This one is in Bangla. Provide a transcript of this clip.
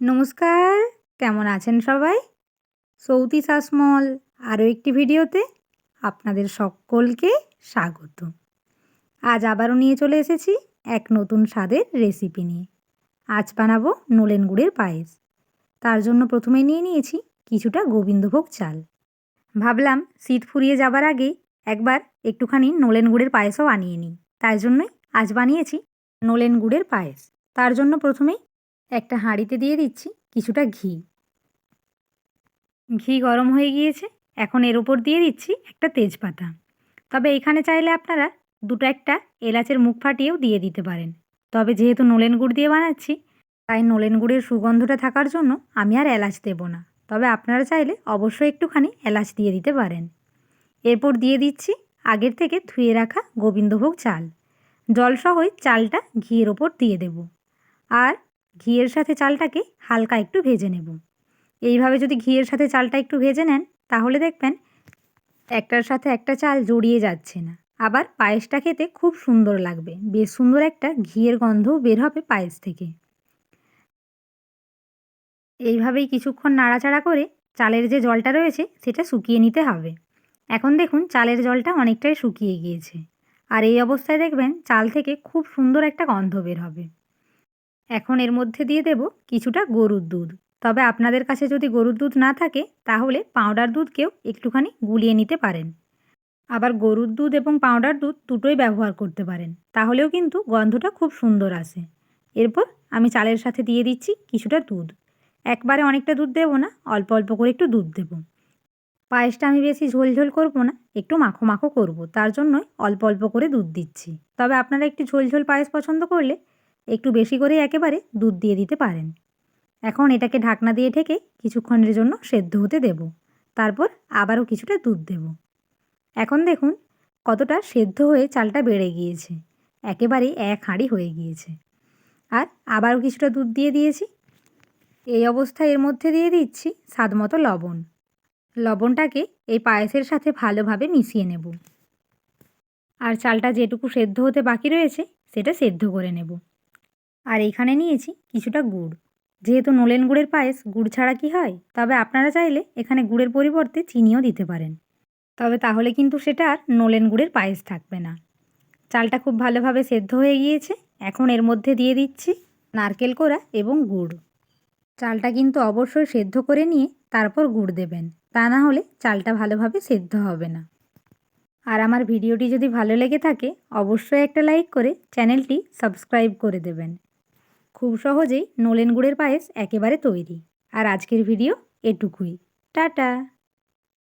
নমস্কার, কেমন আছেন সবাই? সৌতি শাসমল, আরও একটি ভিডিওতে আপনাদের সকলকে স্বাগত। আজ আবারও নিয়ে চলে এসেছি এক নতুন স্বাদের রেসিপি নিয়ে। আজ বানাবো নলেন গুড়ের পায়েস। তার জন্য প্রথমে নিয়ে নিয়েছি কিছুটা গোবিন্দভোগ চাল। ভাবলাম শীত ফুরিয়ে যাবার আগেই একবার একটুখানি নলেন গুড়ের পায়েসও বানিয়ে নিই। তাই জন্যই আজ বানিয়েছি নলেন গুড়ের পায়েস। তার জন্য প্রথমেই একটা হাঁড়িতে দিয়ে দিচ্ছি কিছুটা ঘি। ঘি গরম হয়ে গিয়েছে, এখন এর উপর দিয়ে দিচ্ছি একটা তেজপাতা। তবে এখানে চাইলে আপনারা দুটো একটা এলাচের মুখ ফাটিয়েও দিয়ে দিতে পারেন। তবে যেহেতু নলেন গুড় দিয়ে বানাচ্ছি, তাই নলেন গুড়ের সুগন্ধটা থাকার জন্য আমি আর এলাচ দেব না। তবে আপনারা চাইলে অবশ্যই একটুখানি এলাচ দিয়ে দিতে পারেন। এরপর দিয়ে দিচ্ছি আগের থেকে ধুয়ে রাখা গোবিন্দভোগ চাল। জলসহই চালটা ঘিয়ের ওপর দিয়ে দেব। আর ঘিয়ের সাথে চালটাকে হালকা একটু ভেজে নেব। এইভাবে যদি ঘিয়ের সাথে চালটা একটু ভেজে নেন, তাহলে দেখবেন একটার সাথে একটা চাল জড়িয়ে যাচ্ছে না। আবার পায়েসটা খেতে খুব সুন্দর লাগবে, বেশ সুন্দর একটা ঘিয়ের গন্ধও বের হবে পায়েস থেকে। এইভাবেই কিছুক্ষণ নাড়াচাড়া করে চালের যে জলটা রয়েছে, সেটা শুকিয়ে নিতে হবে। এখন দেখুন চালের জলটা অনেকটাই শুকিয়ে গিয়েছে। আর এই অবস্থায় দেখবেন চাল থেকে খুব সুন্দর একটা গন্ধ বের হবে। এখন এর মধ্যে দিয়ে দেব কিছুটা গরুর দুধ। তবে আপনাদের কাছে যদি গরুর দুধ না থাকে, তাহলে পাউডার দুধকেও একটুখানি গুলিয়ে নিতে পারেন। আবার গরুর দুধ এবং পাউডার দুধ দুটোই ব্যবহার করতে পারেন, তাহলেও কিন্তু গন্ধটা খুব সুন্দর আসে। এরপর আমি চালের সাথে দিয়ে দিচ্ছি কিছুটা দুধ। একবারে অনেকটা দুধ দেবো না, অল্প অল্প করে একটু দুধ দেব। পায়েসটা আমি বেশি ঝোল ঝোল করব না, একটু মাখো মাখো করব, তার জন্যই অল্প অল্প করে দুধ দিচ্ছি। তবে আপনারা একটু ঝোল ঝোল পায়েস পছন্দ করলে একটু বেশি করে একেবারে দুধ দিয়ে দিতে পারেন। এখন এটাকে ঢাকনা দিয়ে ঢেকে কিছুক্ষণের জন্য সেদ্ধ হতে দেব। তারপর আবারও কিছুটা দুধ দেব। এখন দেখুন কতটা সেদ্ধ হয়ে চালটা বেড়ে গিয়েছে। একেবারেই এক হাঁড়ি হয়ে গিয়েছে। আর আবারও কিছুটা দুধ দিয়ে দিয়েছি। এই অবস্থায় এর মধ্যে দিয়ে দিচ্ছি স্বাদ মতো লবণ। লবণটাকে এই পায়েসের সাথে ভালোভাবে মিশিয়ে নেব। আর চালটা যেটুকু সেদ্ধ হতে বাকি রয়েছে, সেটা সেদ্ধ করে নেব। আর এখানে নিয়েছি কিছুটা গুড়। যেহেতু নলেন গুড়ের পায়েস গুড় ছাড়া কি হয়, তবে আপনারা চাইলে এখানে গুড়ের পরিবর্তে চিনিও দিতে পারেন। তবে তাহলে কিন্তু সেটা আর নলেন গুড়ের পায়েস থাকবে না। চালটা খুব ভালোভাবে সেদ্ধ হয়ে গিয়েছে, এখন এর মধ্যে দিয়ে দিচ্ছি নারকেল কোড়া এবং গুড়। চালটা কিন্তু অবশ্যই সেদ্ধ করে নিয়ে তারপর গুড় দেবেন, তা না হলে চালটা ভালোভাবে সেদ্ধ হবে না। আর আমার ভিডিওটি যদি ভালো লেগে থাকে, অবশ্যই একটা লাইক করে চ্যানেলটি সাবস্ক্রাইব করে দেবেন। খুব সহজেই নলেন গুড়ের পায়েস একেবারে তৈরি। আর আজকের ভিডিও এটুকুই। টাটা!